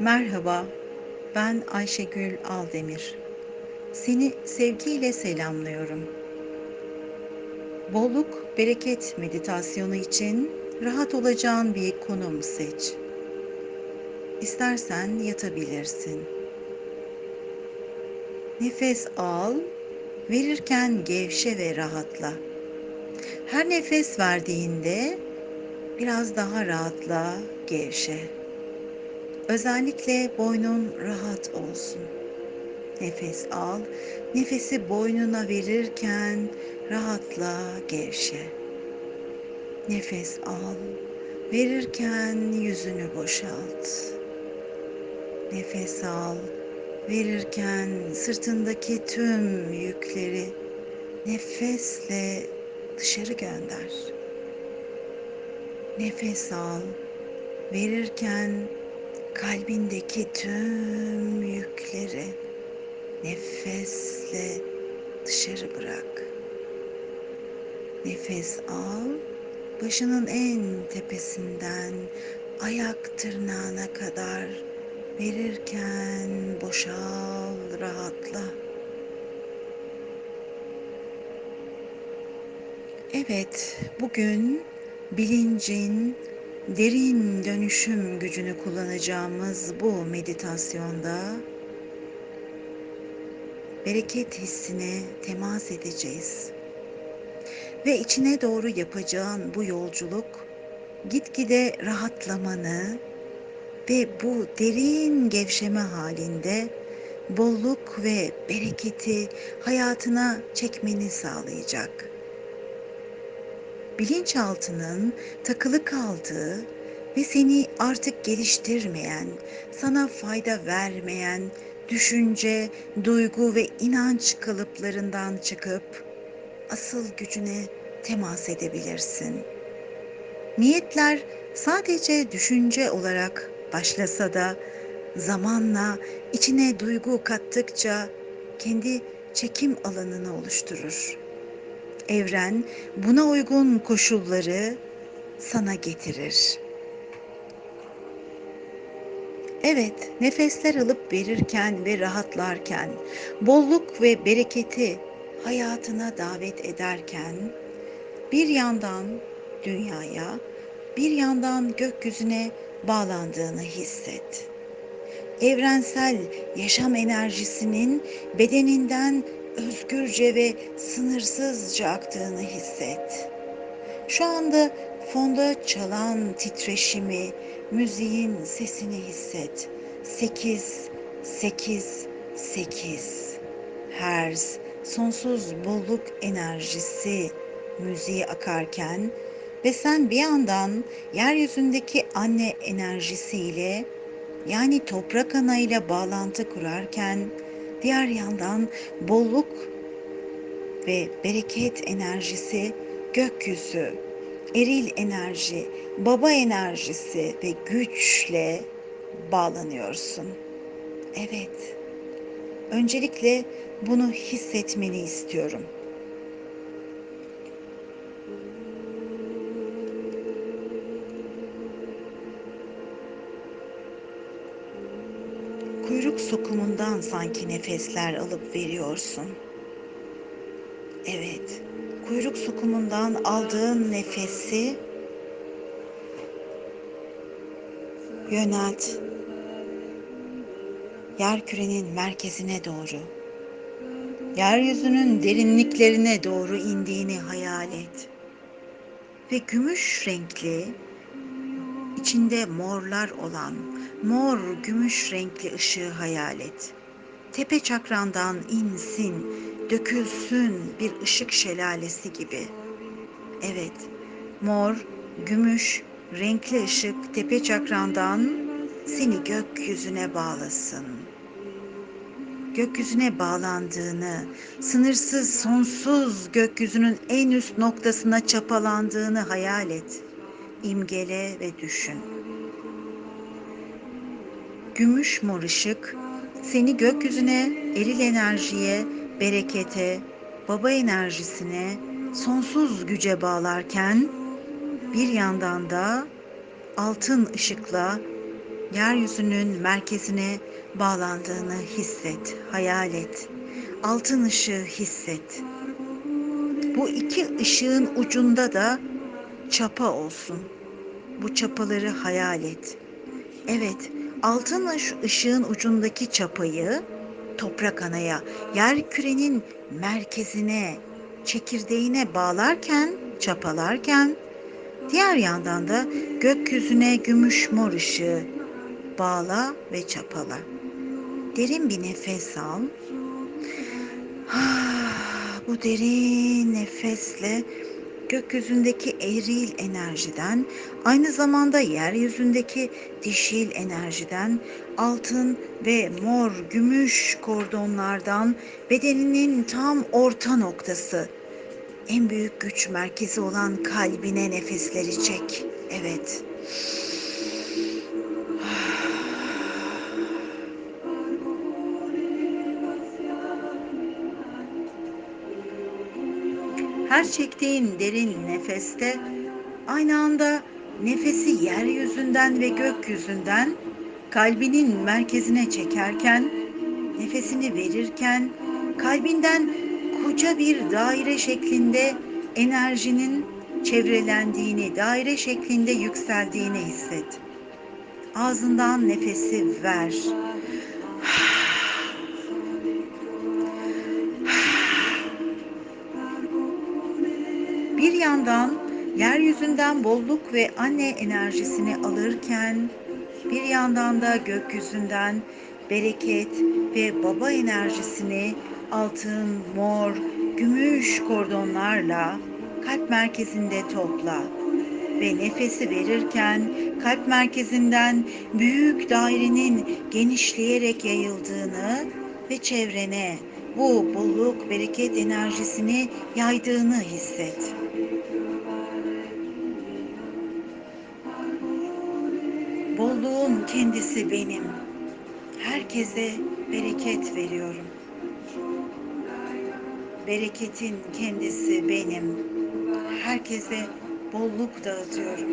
Merhaba, ben Ayşegül Aldemir. Seni sevgiyle selamlıyorum. Bolluk, bereket meditasyonu için rahat olacağın bir konum seç. İstersen yatabilirsin. Nefes al, verirken gevşe ve rahatla. Her nefes verdiğinde biraz daha rahatla, gevşe. Özellikle boynun rahat olsun. Nefes al, nefesi boynuna verirken rahatla, gevşe. Nefes al, verirken yüzünü boşalt. Nefes al, verirken sırtındaki tüm yükleri nefesle dışarı gönder. Nefes al, verirken kalbindeki tüm yükleri nefesle dışarı bırak. Nefes al, başının en tepesinden ayak tırnağına kadar verirken boşal, rahatla. Evet, bugün bilincin derin dönüşüm gücünü kullanacağımız bu meditasyonda bereket hissine temas edeceğiz. Ve içine doğru yapacağın bu yolculuk gitgide rahatlamanı ve bu derin gevşeme halinde bolluk ve bereketi hayatına çekmeni sağlayacak bilinçaltının takılı kaldığı ve seni artık geliştirmeyen, sana fayda vermeyen düşünce, duygu ve inanç kalıplarından çıkıp asıl gücüne temas edebilirsin. Niyetler sadece düşünce olarak başlasa da zamanla içine duygu kattıkça kendi çekim alanını oluşturur evren buna uygun koşulları sana getirir. Evet, nefesler alıp verirken ve rahatlarken, bolluk ve bereketi hayatına davet ederken bir yandan dünyaya, bir yandan gökyüzüne bağlandığını hisset. Evrensel yaşam enerjisinin bedeninden özgürce ve sınırsızca aktığını hisset. Şu anda fonda çalan titreşimi, müziğin sesini hisset. 8 8 8 Herz sonsuz bolluk enerjisi müziği akarken ve sen bir yandan yeryüzündeki anne enerjisiyle yani toprak ana ile bağlantı kurarken Diğer yandan bolluk ve bereket enerjisi gökyüzü, eril enerji, baba enerjisi ve güçle bağlanıyorsun. Evet. Öncelikle bunu hissetmeni istiyorum. Kuyruk sokumundan sanki nefesler alıp veriyorsun. Evet, kuyruk sokumundan aldığın nefesi yönelt yer kürenin merkezine doğru. Yeryüzünün derinliklerine doğru indiğini hayal et. Ve gümüş renkli, içinde morlar olan mor gümüş renkli ışığı hayal et. Tepe çakrandan insin, dökülsün bir ışık şelalesi gibi. Evet, mor, gümüş, renkli ışık tepe çakrandan seni gökyüzüne bağlasın. Gökyüzüne bağlandığını, sınırsız, sonsuz gökyüzünün en üst noktasına çapalandığını hayal et. İmgele ve düşün gümüş mor ışık seni gökyüzüne, eril enerjiye, berekete, baba enerjisine, sonsuz güce bağlarken bir yandan da altın ışıkla yeryüzünün merkezine bağlandığını hisset, hayal et. Altın ışığı hisset. Bu iki ışığın ucunda da çapa olsun. Bu çapaları hayal et. Evet, altın ışığın ucundaki çapayı toprak anaya, yer kürenin merkezine, çekirdeğine bağlarken, çapalarken diğer yandan da gökyüzüne gümüş mor ışığı bağla ve çapala. Derin bir nefes al. Bu derin nefesle gökyüzündeki eril enerjiden, aynı zamanda yeryüzündeki dişil enerjiden, altın ve mor, gümüş kordonlardan bedeninin tam orta noktası, en büyük güç merkezi olan kalbine nefesleri çek. Evet. Her çektiğin derin nefeste aynı anda nefesi yeryüzünden ve gökyüzünden kalbinin merkezine çekerken, nefesini verirken kalbinden koca bir daire şeklinde enerjinin çevrelendiğini, daire şeklinde yükseldiğini hisset. Ağzından nefesi ver. Yandan yeryüzünden bolluk ve anne enerjisini alırken bir yandan da gökyüzünden bereket ve baba enerjisini altın, mor, gümüş kordonlarla kalp merkezinde topla ve nefesi verirken kalp merkezinden büyük dairenin genişleyerek yayıldığını ve çevrene bu bolluk, bereket enerjisini yaydığını hisset. Bolluğun kendisi benim. Herkese bereket veriyorum. Bereketin kendisi benim. Herkese bolluk dağıtıyorum.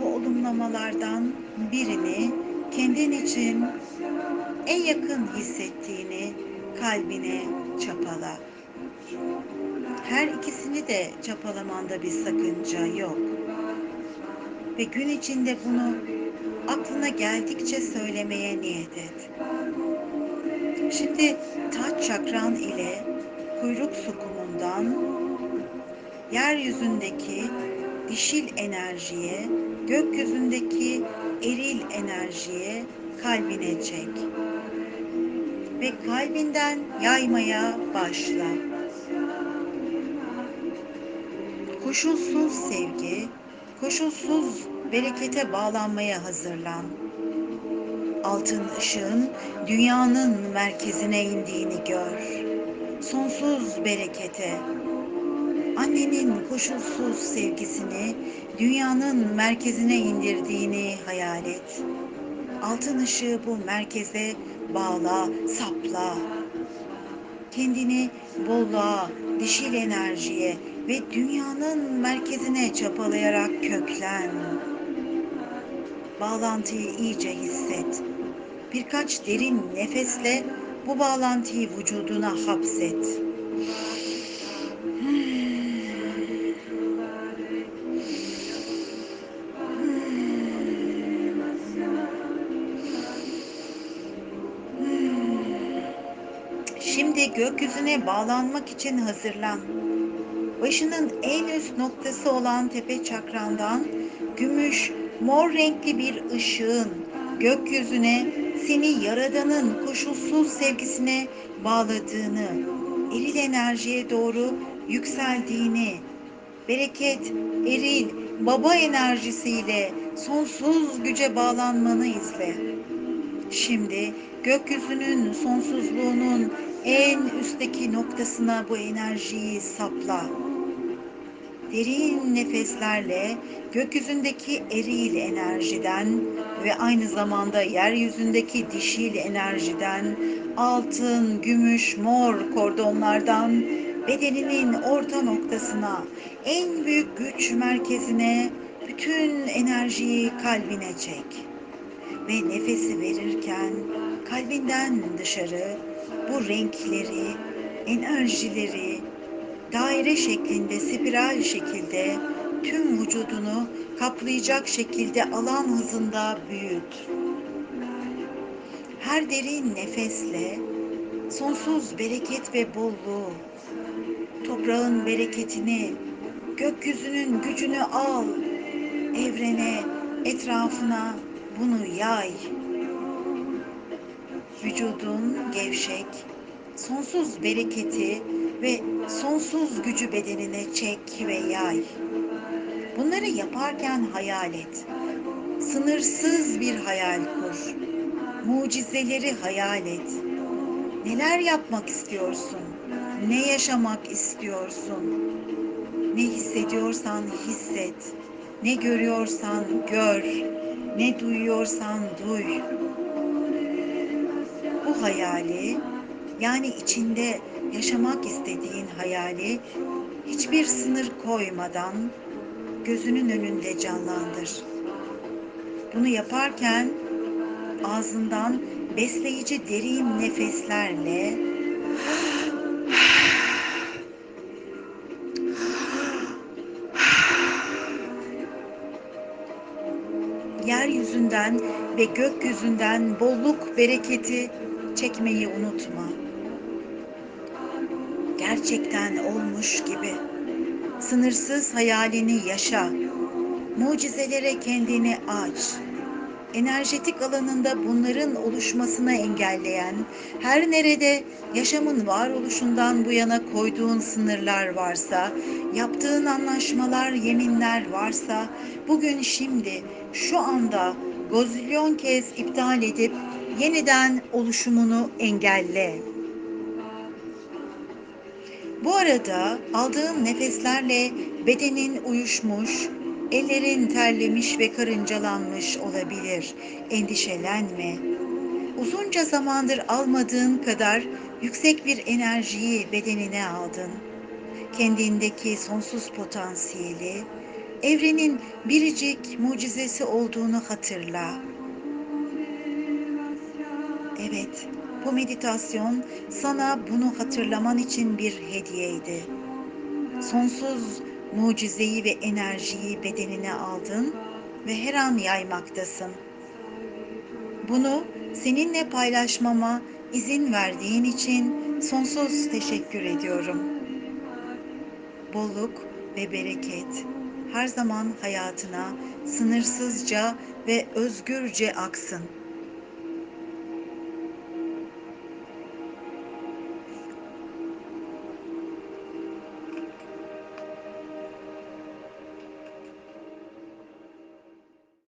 Bu olumlamalardan birini kendin için en yakın hissettiğini kalbine çapala. Her ikisini de çapalamanda bir sakınca yok. Ve gün içinde bunu aklına geldikçe söylemeye niyet et. Şimdi taç çakran ile kuyruk sokumundan yeryüzündeki dişil enerjiye, gökyüzündeki eril enerjiye kalbine çek. Ve kalbinden yaymaya başla. Koşulsuz sevgi, koşulsuz berekete bağlanmaya hazırlan. Altın ışığın dünyanın merkezine indiğini gör. Sonsuz berekete, annenin koşulsuz sevgisini dünyanın merkezine indirdiğini hayal et. Altın ışığı bu merkeze bağla, sapla. Kendini bolluğa, dişil enerjiye ve dünyanın merkezine çapalayarak köklen. Bağlantıyı iyice hisset. Birkaç derin nefesle bu bağlantıyı vücuduna hapset. Şimdi gökyüzüne bağlanmak için hazırlan. Başının en üst noktası olan tepe çakrandan gümüş, mor renkli bir ışığın gökyüzüne seni yaradanın koşulsuz sevgisine bağladığını, eril enerjiye doğru yükseldiğini, bereket, eril, baba enerjisiyle sonsuz güce bağlanmanı izle. Şimdi gökyüzünün sonsuzluğunun en üstteki noktasına bu enerjiyi sapla. Derin nefeslerle gökyüzündeki eril enerjiden ve aynı zamanda yeryüzündeki dişil enerjiden, altın, gümüş, mor kordonlardan bedeninin orta noktasına, en büyük güç merkezine bütün enerjiyi kalbine çek. ve nefesi verirken kalbinden dışarı bu renkleri, enerjileri daire şeklinde, spiral şekilde tüm vücudunu kaplayacak şekilde alan hızında büyüt. Her derin nefesle sonsuz bereket ve bolluğu, toprağın bereketini, gökyüzünün gücünü al, evrene, etrafına bunu yay. Vücudun gevşek, sonsuz bereketi ve sonsuz gücü bedenine çek ve yay. Bunları yaparken hayal et. Sınırsız bir hayal kur. Mucizeleri hayal et. Neler yapmak istiyorsun? Ne yaşamak istiyorsun? Ne hissediyorsan hisset. Ne görüyorsan gör. Ne duyuyorsan duy. Bu hayali yani içinde yaşamak istediğin hayali hiçbir sınır koymadan gözünün önünde canlandır. Bunu yaparken ağzından besleyici derin nefeslerle yeryüzünden ve gökyüzünden bolluk bereketi çekmeyi unutma. Gerçekten olmuş gibi sınırsız hayalini yaşa. Mucizelere kendini aç. Enerjetik alanında bunların oluşmasını engelleyen, her nerede yaşamın varoluşundan bu yana koyduğun sınırlar varsa, yaptığın anlaşmalar, yeminler varsa, bugün şimdi, şu anda gozilyon kez iptal edip yeniden oluşumunu engelle. Bu arada aldığın nefeslerle bedenin uyuşmuş, ellerin terlemiş ve karıncalanmış olabilir. Endişelenme. Uzunca zamandır almadığın kadar yüksek bir enerjiyi bedenine aldın. Kendindeki sonsuz potansiyeli, evrenin biricik mucizesi olduğunu hatırla. Evet, bu meditasyon sana bunu hatırlaman için bir hediyeydi. Sonsuz mucizeyi ve enerjiyi bedenine aldın ve her an yaymaktasın. Bunu seninle paylaşmama izin verdiğin için sonsuz teşekkür ediyorum. Bolluk ve bereket her zaman hayatına sınırsızca ve özgürce aksın.